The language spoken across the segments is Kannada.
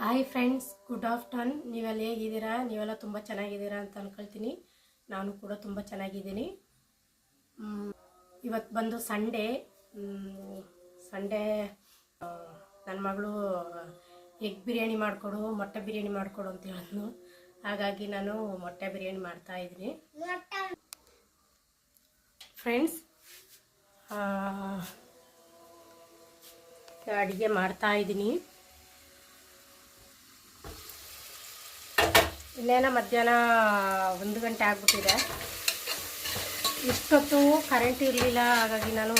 ಹಾಯ್ ಫ್ರೆಂಡ್ಸ್ ಗುಡ್ ಆಫ್ಟರ್ನ್ ನೀವೆಲ್ಲ ಹೇಗಿದ್ದೀರಾ? ನೀವೆಲ್ಲ ತುಂಬ ಚೆನ್ನಾಗಿದ್ದೀರಾ ಅಂತ ಅಂದ್ಕೊಳ್ತೀನಿ ನಾನು ಕೂಡ ತುಂಬ ಚೆನ್ನಾಗಿದ್ದೀನಿ. ಇವತ್ತು ಬಂದು ಸಂಡೇ ಸಂಡೇ ನನ್ನ ಮಗಳು ಎಗ್ ಬಿರಿಯಾನಿ ಮಾಡಿಕೊಡು, ಮೊಟ್ಟೆ ಬಿರಿಯಾನಿ ಮಾಡಿಕೊಡು ಅಂತ ಹೇಳಿದ್ನು ಹಾಗಾಗಿ ನಾನು ಮೊಟ್ಟೆ ಬಿರಿಯಾನಿ ಮಾಡ್ತಾ ಇದ್ದೀನಿ. ಫ್ರೆಂಡ್ಸ್ ಅಡುಗೆ ಮಾಡ್ತಾ ಇನ್ನೇನೋ ಮಧ್ಯಾಹ್ನ ಒಂದು ಗಂಟೆ ಆಗ್ಬಿಟ್ಟಿದೆ. ಇಷ್ಟೊತ್ತು ಕರೆಂಟ್ ಇರಲಿಲ್ಲ, ಹಾಗಾಗಿ ನಾನು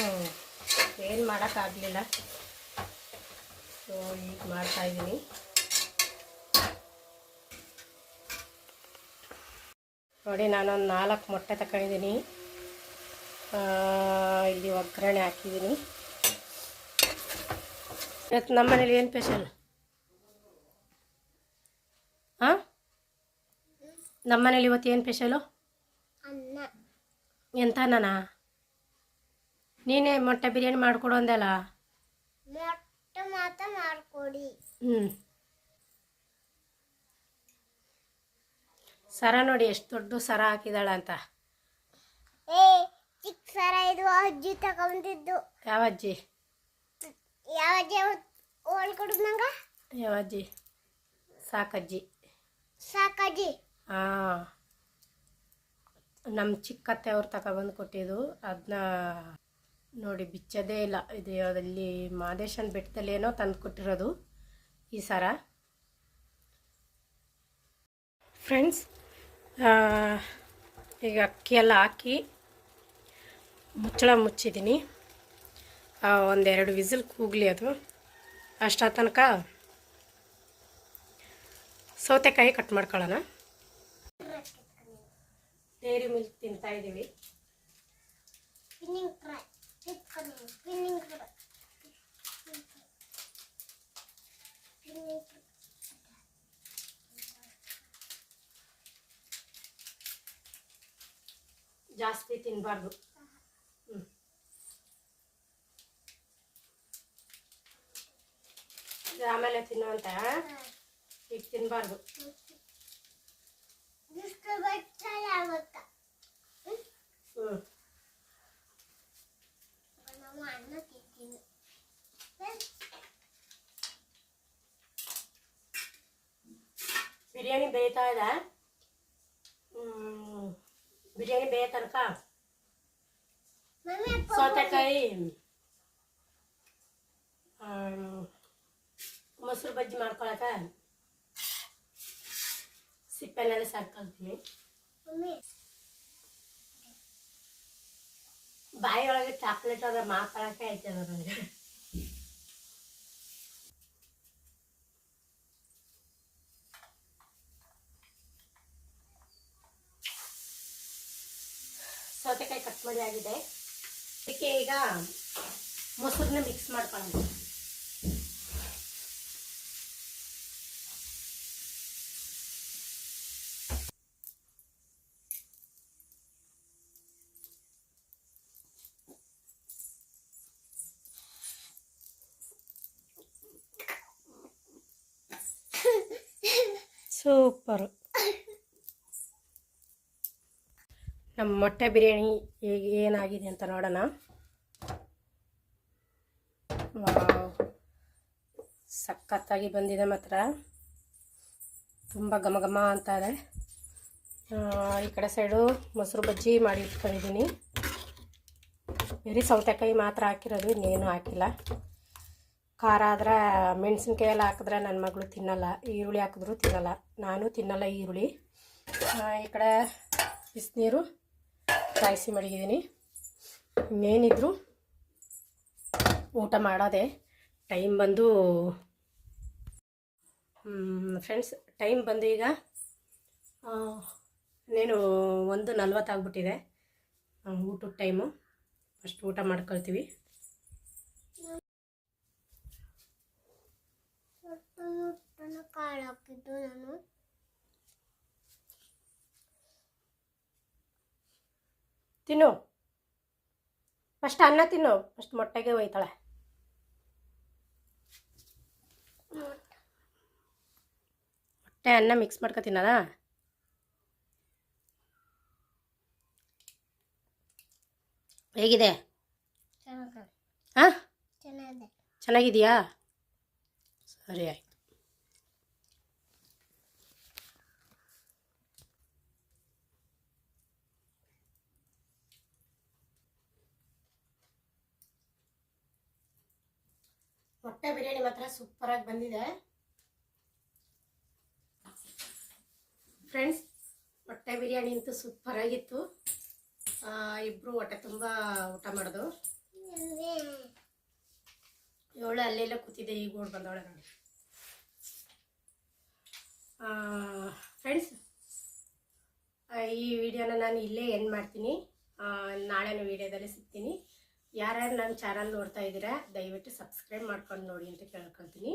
ಏನು ಮಾಡೋಕ್ಕಾಗಲಿಲ್ಲ ಸೊ ಈಗ ಮಾಡ್ತಾಯಿದ್ದೀನಿ ನೋಡಿ, ನಾನೊಂದು ನಾಲ್ಕು ಮೊಟ್ಟೆ ತಗೊಂಡಿದ್ದೀನಿ ಇಲ್ಲಿ ಒಗ್ಗರಣೆ ಹಾಕಿದ್ದೀನಿ. ಇವತ್ತು ನಮ್ಮ ಮನೇಲಿ ಏನು ಸ್ಪೆಷಲ್ ಹಾಂ ನಮ್ಮ ಮನೇಲಿ ಇವತ್ತು ಏನು ಸ್ಪೆಷಲು ಅನ್ನ. ಎಂತ ನಾನಾ ನೀನೇ ಮೊಟ್ಟೆ ಬಿರಿಯಾನಿ ಮಾಡಿಕೊಡು ಅಂದಲ್ಲ? ಮೊಟ್ಟೆ ಮಾತ್ರ ಮಾಡ್ಕೊಡಿ. ಹ್ಞೂ ಸರ ನೋಡಿ ಎಷ್ಟು ದೊಡ್ಡ ಸರ ಹಾಕಿದಾಳ ಅಂತ. ಏ ಚಿಕ್ಕ ಸರ ಇದು ಅಜ್ಜಿ ತಗೊಂಡಿದ್ದು. ಯಾವ ಅಜ್ಜಿ? ಯಾವ ಅಜ್ಜಿ ಹೋಲ್ಕೊಡುದು ನಂಗ? ಯಾವ ಅಜ್ಜಿ? ಸಾಕಜ್ಜಿ. ಸಾಕಜ್ಜಿ. ನಮ್ಮ ಚಿಕ್ಕತ್ತೆ ಅವ್ರು ತಗೊಬಂದು ಕೊಟ್ಟಿದ್ದು. ಅದನ್ನ ನೋಡಿ ಬಿಚ್ಚೋದೇ ಇಲ್ಲ. ಇದು ಅದರಲ್ಲಿ ಮಾದೇಶನ್ ಬೆಟ್ಟದಲ್ಲಿ ಏನೋ ತಂದು ಕೊಟ್ಟಿರೋದು ಈ ಸರ. ಫ್ರೆಂಡ್ಸ್ ಈಗ ಅಕ್ಕಿ ಎಲ್ಲ ಹಾಕಿ ಮುಚ್ಚಳ ಮುಚ್ಚಿದ್ದೀನಿ. ಒಂದೆರಡು ವಿಸಿಲ್ ಕೂಗ್ಲಿ ಅದು. ಅಷ್ಟ ತನಕ ಸೌತೆಕಾಯಿ ಕಟ್ ಮಾಡ್ಕೊಳ್ಳೋಣ. ಡೈರಿ ಮಿಲ್ಕ್ ತಿಂತಾ ಇದ್ದೀವಿ ಜಾಸ್ತಿ ತಿನ್ನಬಾರ್ದು ಹ್ಞೂ ಆಮೇಲೆ ತಿನ್ನುವಂತ? ಈಗ ತಿನ್ನಬಾರ್ದು ಇಷ್ಟು ಬಚ್ಚಲ ಆಗುತ್ತಾ ಹ್ಞೂ ನಮ್ಮ ಅನ್ನ ತಿಂತೀನಿ ಬಿರಿಯಾನಿ ಬೇಯ್ತಾ ಇದೆ ಹ್ಮ್, ಬಿರಿಯಾನಿ ಬೇಯ ತನಕ ಮಮ್ಮಿ ಅಪ್ಪ ಸೌತೆಕಾಯಿ ಆಮ್, ಮೊಸರು ಬಜ್ಜಿ ಮಾಡ್ಕೊಳಕ ಸಿಪ್ಪೆನೆಲ್ಲ ಸಾಕೊಳ್ತೀನಿ ಮಮ್ಮಿ ಬಾಯಿ ಒಳಗೆ ಚಾಕ್ಲೇಟ್ ಅದ ಮಾತಾಡಕ್ಕೆ ಆಯ್ತದ ನನಗೆ. ಸೌತೆಕಾಯಿ ಕಟ್ ಮಾಡಿ ಆಗಿದೆ. ಅದಕ್ಕೆ ಈಗ ಮೊಸರನ್ನ ಮಿಕ್ಸ್ ಮಾಡ್ಕೊಳ್ಳೋಣ. ಸೂಪರ್. ನಮ್ಮ ಮೊಟ್ಟೆ ಬಿರಿಯಾನಿ ಹೇಗೆ ಏನಾಗಿದೆ ಅಂತ ನೋಡೋಣ. ಸಖತ್ತಾಗಿ ಬಂದಿದೆ ಮಾತ್ರ. ತುಂಬ ಘಮ ಘಮ ಅಂತ ಇದೆ. ಈ ಕಡೆ ಸೈಡು ಮೊಸರು ಬಜ್ಜಿ ಮಾಡಿ ಇಟ್ಕೊಂಡಿದ್ದೀನಿ ಬರೀ ಸೌತೆಕಾಯಿ ಮಾತ್ರ ಹಾಕಿರೋದು ಇನ್ನೇನು ಹಾಕಿಲ್ಲ. ಖಾರ ಆದ್ರೆ ಮೆಣಸಿನ್ಕಾಯಿ ಎಲ್ಲ ಹಾಕಿದ್ರೆ ನನ್ನ ಮಗಳು ತಿನ್ನಲ್ಲ, ಈರುಳ್ಳಿ ಹಾಕಿದ್ರು ತಿನ್ನಲ್ಲ, ನಾನು ತಿನ್ನಲ್ಲ ಈರುಳ್ಳಿ. ಈ ಕಡೆ ಬಿಸಿನೀರು ಕಾಯಿಸಿ ಮಡಗಿದ್ದೀನಿ. ಇನ್ನೇನಿದ್ರು ಊಟ ಮಾಡೋದೆ ಟೈಮ್ ಬಂದು ಫ್ರೆಂಡ್ಸ್ ಟೈಮ್ ಬಂದು ಈಗ ಇನ್ನೇನು ಒಂದು ನಲ್ವತ್ತಾಗ್ಬಿಟ್ಟಿದೆ ಊಟದ ಟೈಮು. ಫಸ್ಟ್ ಊಟ ಮಾಡ್ಕೊಳ್ತೀವಿ. ಹಾಕಿದ್ದು ನಾನು. ತಿನ್ನು. ಫಸ್ಟ್ ಅನ್ನ ತಿನ್ನು. ಫಸ್ಟ್ ಮೊಟ್ಟೆಗೆ ಒಯ್ತಾಳೆ. ಮೊಟ್ಟೆ ಅನ್ನ ಮಿಕ್ಸ್ ಮಾಡ್ಕೊ ತಿನ್ನೋದಾ? ಹೇಗಿದೆ? ಹಾಂ ಚೆನ್ನಾಗಿದೆ. ಚೆನ್ನಾಗಿದೆಯಾ? ಸರಿ ಆಯಿತು. ಮೊಟ್ಟೆ ಬಿರಿಯಾನಿ ಮಾತ್ರ ಸೂಪರಾಗಿ ಬಂದಿದೆ. ಫ್ರೆಂಡ್ಸ್ ಮೊಟ್ಟೆ ಬಿರಿಯಾನಿ ಅಂತೂ ಸೂಪರಾಗಿತ್ತು ಇಬ್ರು ಹೊಟ್ಟೆ ತುಂಬ ಊಟ ಮಾಡೋದು. ಇವಳು ಅಲ್ಲೆಲ್ಲ ಕೂತಿದ್ದೆ, ಈಗ ಓಡ್ ಬಂದವಳೆ ನೋಡಿ. ಫ್ರೆಂಡ್ಸ್ ಈ ವಿಡಿಯೋನ ನಾನು ಇಲ್ಲೇ ಎಂಡ್ ಮಾಡ್ತೀನಿ. ನಾಳೆನ ವಿಡಿಯೋದಲ್ಲಿ ಸಿಗ್ತೀನಿ. ಯಾರ್ಯಾರು ನನ್ನ ಚಾನಲ್ ನೋಡ್ತಾ ಇದ್ದೀರಾ ದಯವಿಟ್ಟು ಸಬ್ಸ್ಕ್ರೈಬ್ ಮಾಡ್ಕೊಂಡು ನೋಡಿ ಅಂತ ಕೇಳ್ಕೊಳ್ತೀನಿ.